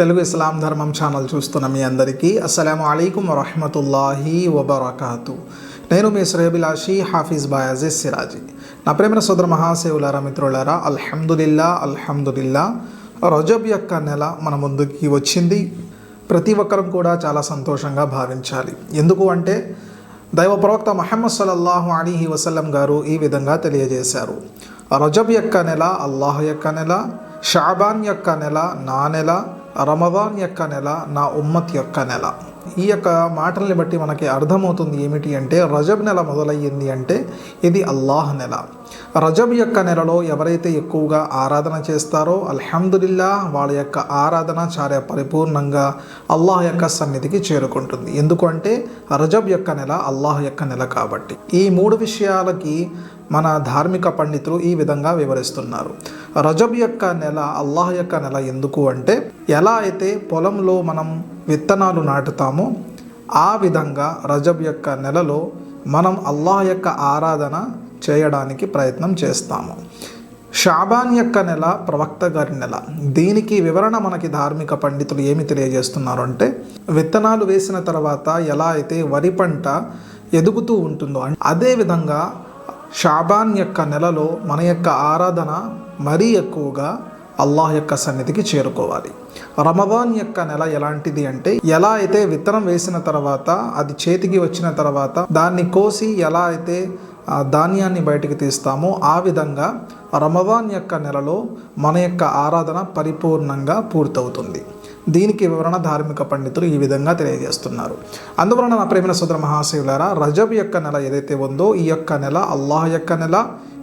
తెలుగు ఇస్లాం ధర్మం ఛానల్ చూస్తున్న మీ అందరికీ అస్సలం అయికం వరహమతుల్లాహి వబర్కాతు. నేను మీ శ్రేయభిలాషి హాఫీజ్ బాయాజీ సిరాజీ. నా ప్రేమ సోదర మహాసేవులారా మిత్రులారా అల్హమ్దులిల్లా అల్హమ్దులిల్లా రజబ్ యొక్క నెల మన ముందుకి వచ్చింది. ప్రతి ఒక్కరం కూడా చాలా సంతోషంగా భావించాలి. ఎందుకు అంటే దైవ ప్రవక్త మహమ్మద్ సల్లల్లాహు అలీహి వసల్లం గారు ఈ విధంగా తెలియజేశారు. రజబ్ యొక్క నెల అల్లాహ్ యొక్క నెల షాబాన్ యొక్క నెల నా నెల రమదాన్ యొక్క నెల నా ఉమ్మత్ యొక్క నెల. ఈ యొక్క మాటల్ని బట్టి మనకి అర్థమవుతుంది ఏమిటి అంటే రజబ్ నెల మొదలయ్యింది అంటే ఇది అల్లాహ్ నెల. రజబ్ యొక్క నెలలో ఎవరైతే ఎక్కువగా ఆరాధన చేస్తారో అల్హమ్దుల్లా వాళ్ళ యొక్క ఆరాధన చాలా పరిపూర్ణంగా అల్లాహ్ యొక్క సన్నిధికి చేరుకుంటుంది. ఎందుకంటే రజబ్ యొక్క నెల అల్లాహ్ యొక్క నెల కాబట్టి. ఈ మూడు విషయాలకి మన ధార్మిక పండితులు ఈ విధంగా వివరిస్తున్నారు. రజబ్ యొక్క నెల అల్లాహ్ యొక్క నెల ఎందుకు అంటే ఎలా అయితే పొలంలో మనం విత్తనాలు నాటుతామో ఆ విధంగా రజబ్ యొక్క నెలలో మనం అల్లాహ్ యొక్క ఆరాధన చేయడానికి ప్రయత్నం చేస్తాము. షాబాన్ యొక్క నెల ప్రవక్త గారి నెల. దీనికి వివరణ మనకి ధార్మిక పండితులు ఏమి తెలియజేస్తున్నారు అంటే విత్తనాలు వేసిన తర్వాత ఎలా అయితే వరి పంట ఎదుగుతూ ఉంటుందో అదే విధంగా షాబాన్ యొక్క నెలలో మన యొక్క ఆరాధన మరీ ఎక్కువగా అల్లాహ్ యొక్క సన్నిధికి చేరుకోవాలి. రమదాన్ యొక్క నెల ఎలాంటిది అంటే ఎలా అయితే విత్తనం వేసిన తర్వాత అది చేతికి వచ్చిన తర్వాత దాన్ని కోసి ఎలా అయితే ధాన్యాన్ని బయటికి తీస్తామో ఆ విధంగా రమదాన్ యొక్క నెలలో మన యొక్క ఆరాధన పరిపూర్ణంగా పూర్తవుతుంది. దీనికి వివరణ ధార్మిక పండితులు ఈ విధంగా తెలియజేస్తున్నారు. అందువలన నా ప్రేమ సోదర మహాశివులారా రజబ్ యొక్క నెల ఏదైతే ఉందో ఈ యొక్క నెల అల్లాహ్ యొక్క నెల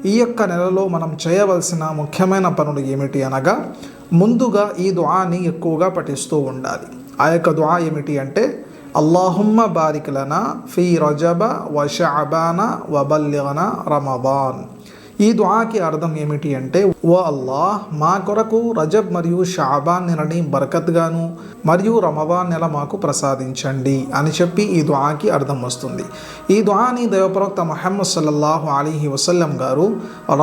ఈ యొక్క నెలలో మనం చేయవలసిన ముఖ్యమైన పనులు ఏమిటి అనగా ముందుగా ఈ దుఆని ఎక్కువగా పఠిస్తూ ఉండాలి. ఆ యొక్క దుఆ ఏమిటి అంటే అల్లాహుమ్మ బారిక్ లనా ఫీ రజబ వ షఅబాన వ రమదాన్. ఈ దుఆకి అర్థం ఏమిటి అంటే ఓ అల్లాహ్ మా కొరకు రజబ్ మరియు షాబాన్ నెలని బరకత్గాను మరియు రమదాన్ నెల మాకు ప్రసాదించండి అని చెప్పి ఈ దుఆకి అర్థం వస్తుంది. ఈ దుఆని దైవప్రవక్త మహమ్మద్ సల్లల్లాహు అలీహి వసల్లం గారు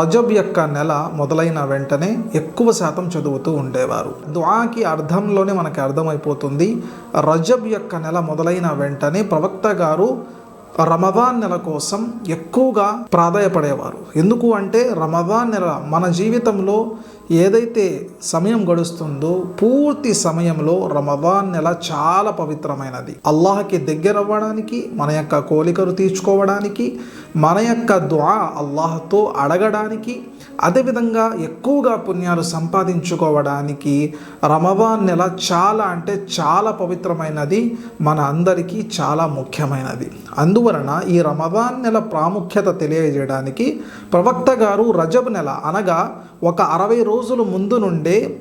రజబ్ యొక్క నెల మొదలైన వెంటనే ఎక్కువ శాతం చదువుతూ ఉండేవారు. దుఆకి అర్థంలోనే మనకి అర్థమైపోతుంది రజబ్ యొక్క నెల మొదలైన వెంటనే ప్రవక్త గారు రమదాన్ నెల కోసం ఎక్కువగా ప్రాధాయపడేవారు. ఎందుకు అంటే రమదాన్ నెల మన జీవితంలో ఏదైతే సమయం గడుస్తుందో పూర్తి సమయంలో రమదాన్ నెల చాలా పవిత్రమైనది. అల్లాహకి దగ్గర అవ్వడానికి మన యొక్క కోలికలు తీర్చుకోవడానికి మన యొక్క ద్వా అల్లాహతో అడగడానికి అదేవిధంగా ఎక్కువగా పుణ్యాలు సంపాదించుకోవడానికి రమవాన్ నెల చాలా అంటే చాలా పవిత్రమైనది మన అందరికీ చాలా ముఖ్యమైనది. అందువలన ఈ రమవాన్ నెల ప్రాముఖ్యత తెలియజేయడానికి ప్రవక్త గారు రజబ్ నెల అనగా ఒక అరవై రోజుల ముందు నుండే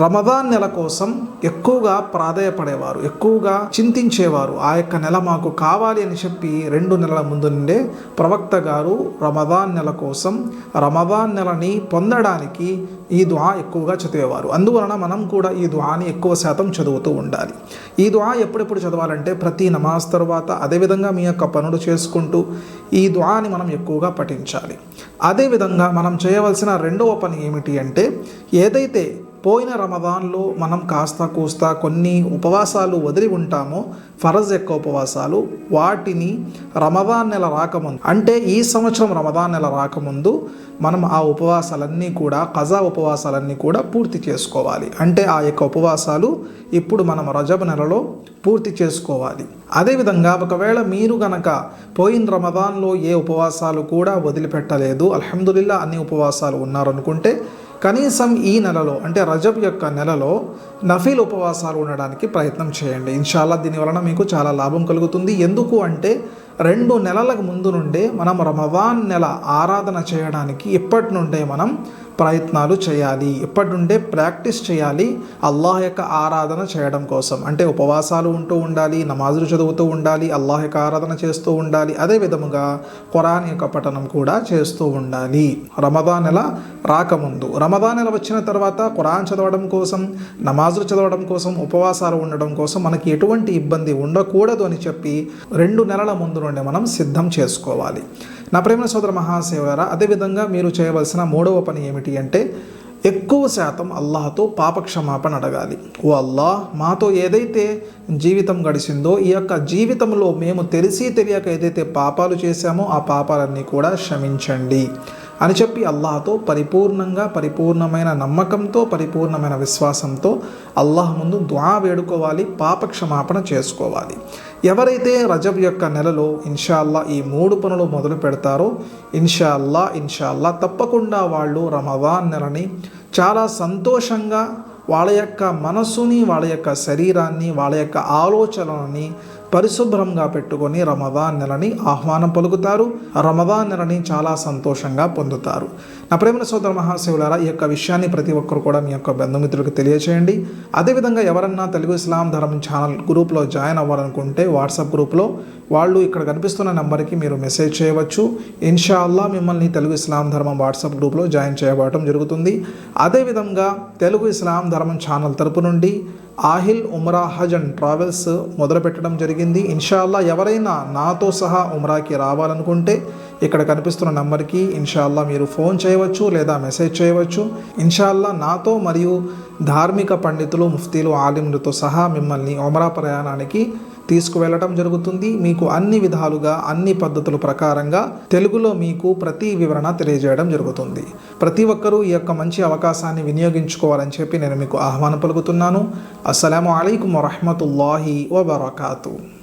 రమదాన్ నెల కోసం ఎక్కువగా ప్రాధాయపడేవారు ఎక్కువగా చింతించేవారు. ఆ యొక్క నెల మాకు కావాలి అని చెప్పి రెండు నెలల ముందు నుండే ప్రవక్త గారు రమదాన్ నెల కోసం రమదాన్ నెలని పొందడానికి ఈ ద్వా ఎక్కువగా చదివేవారు. అందువలన మనం కూడా ఈ ద్వాని ఎక్కువ శాతం చదువుతూ ఉండాలి. ఈ ద్వా ఎప్పుడెప్పుడు చదవాలంటే ప్రతి నమాజ్ తర్వాత అదేవిధంగా మీ యొక్క పనులు చేసుకుంటూ ఈ ద్వాని మనం ఎక్కువగా పఠించాలి. అదేవిధంగా మనం చేయవలసిన రెండవ పని ఏమిటి అంటే ఏదైతే పోయిన రమదాన్లో మనం కాస్త కూస్త కొన్ని ఉపవాసాలు వదిలి ఉంటామో ఫరజ్ యొక్క ఉపవాసాలు వాటిని రమదాన్ నెల రాకముందు అంటే ఈ సంవత్సరం రమదాన్ నెల రాకముందు మనం ఆ ఉపవాసాలన్నీ కూడా కజా ఉపవాసాలన్నీ కూడా పూర్తి చేసుకోవాలి. అంటే ఆ యొక్క ఉపవాసాలు ఇప్పుడు మనం రజబ నెలలో పూర్తి చేసుకోవాలి. అదేవిధంగా ఒకవేళ మీరు గనక పోయిన రమదాన్లో ఏ ఉపవాసాలు కూడా వదిలిపెట్టలేదు అల్హమ్దుల్లా అన్ని ఉపవాసాలు ఉన్నారనుకుంటే కనీసం ఈ నెలలో అంటే రజబ్ యొక్క నెలలో నఫీల్ ఉపవాసాలు ఉండడానికి ప్రయత్నం చేయండి. ఇన్షాల్లా దీని వలన మీకు చాలా లాభం కలుగుతుంది. ఎందుకు అంటే రెండు నెలలకు ముందు నుండే మనం రమవాన్ నెల ఆరాధన చేయడానికి ఇప్పటి నుండే మనం ప్రయత్నాలు చేయాలి. ఇప్పటి నుండే ప్రాక్టీస్ చేయాలి. అల్లాహ్ యొక్క ఆరాధన చేయడం కోసం. అంటే ఉపవాసాలు ఉంటూ ఉండాలి నమాజులు చదువుతూ ఉండాలి అల్లాహ్ యొక్క ఆరాధన చేస్తూ ఉండాలి. అదే విధముగా ఖురాన్ యొక్క పఠనం కూడా చేస్తూ ఉండాలి. రమదాన్ నెల రాకముందు. రమదాన్ నెల వచ్చిన తర్వాత ఖురాన్ చదవడం కోసం నమాజులు చదవడం కోసం ఉపవాసాలు ఉండడం కోసం మనకి ఎటువంటి ఇబ్బంది ఉండకూడదు అని చెప్పి రెండు నెలల ముందు నుండి మనం సిద్ధం చేసుకోవాలి. నా ప్రేమ సోదర మహాశివరా అదేవిధంగా మీరు చేయవలసిన మూడవ పని ఏమిటి అంటే ఎక్కువ శాతం అల్లాహతో పాపక్షమాపణ అడగాలి. ఓ అల్లాహ్ మాతో ఏదైతే జీవితం గడిచిందో ఈ యొక్క జీవితంలో మేము తెలిసి తెలియక ఏదైతే పాపాలు చేశామో ఆ పాపాలన్నీ కూడా క్షమించండి. అని చెప్పి అల్లాహతో పరిపూర్ణంగా పరిపూర్ణమైన నమ్మకంతో పరిపూర్ణమైన విశ్వాసంతో అల్లాహ్ ముందు దువా వేడుకోవాలి పాప క్షమాపణ చేసుకోవాలి. ఎవరైతే రజబ్ యొక్క నెలలో ఇన్షాల్లా ఈ మూడు పనులు మొదలు పెడతారో ఇన్షాల్లా ఇన్షాల్లా తప్పకుండా వాళ్ళు రమవాన్ నెలని చాలా సంతోషంగా వాళ్ళ యొక్క మనస్సుని వాళ్ళ యొక్క శరీరాన్ని వాళ్ళ యొక్క ఆలోచనలని పరిశుభ్రంగా పెట్టుకొని రమదాన్ నెలని ఆహ్వానం పలుకుతారు. రమదాన్ నెలని చాలా సంతోషంగా పొందుతారు. నా ప్రేమ సోదర మహాశివులారా ఈ యొక్క విషయాన్ని ప్రతి ఒక్కరు కూడా మీ యొక్క బంధుమిత్రులకు తెలియచేయండి. అదేవిధంగా ఎవరన్నా తెలుగు ఇస్లాం ధర్మం ఛానల్ గ్రూప్లో జాయిన్ అవ్వాలనుకుంటే వాట్సాప్ గ్రూప్లో వాళ్ళు ఇక్కడ కనిపిస్తున్న నెంబర్కి మీరు మెసేజ్ చేయవచ్చు. ఇన్షాల్లా మిమ్మల్ని తెలుగు ఇస్లాం ధర్మం వాట్సాప్ గ్రూప్లో జాయిన్ చేయబడటం జరుగుతుంది. అదేవిధంగా తెలుగు ఇస్లాం ధర్మం ఛానల్ తరపు నుండి ఆహిల్ ఉమ్రా హజ్ అండ్ ట్రావెల్స్ మొదలుపెట్టడం జరిగింది. ఇన్షాల్లా ఎవరైనా నాతో సహా ఉమ్రాకి రావాలనుకుంటే ఇక్కడ కనిపిస్తున్న నెంబర్కి ఇన్షాల్లా మీరు ఫోన్ చేయవచ్చు లేదా మెసేజ్ చేయవచ్చు. ఇన్షాల్లా నాతో మరియు ధార్మిక పండితులు ముఫ్తీలు ఆలిములతో సహా మిమ్మల్ని ఉమరా ప్రయాణానికి తీసుకువెళ్ళటం జరుగుతుంది. మీకు అన్ని విధాలుగా అన్ని పద్ధతుల ప్రకారంగా తెలుగులో మీకు ప్రతి వివరణ తెలియజేయడం జరుగుతుంది. ప్రతి ఒక్కరూ ఈ యొక్క మంచి అవకాశాన్ని వినియోగించుకోవాలని చెప్పి నేను మీకు ఆహ్వానం పలుకుతున్నాను. అస్సలం అయికం వరహమతుల్లాహి వబర్కాతూ.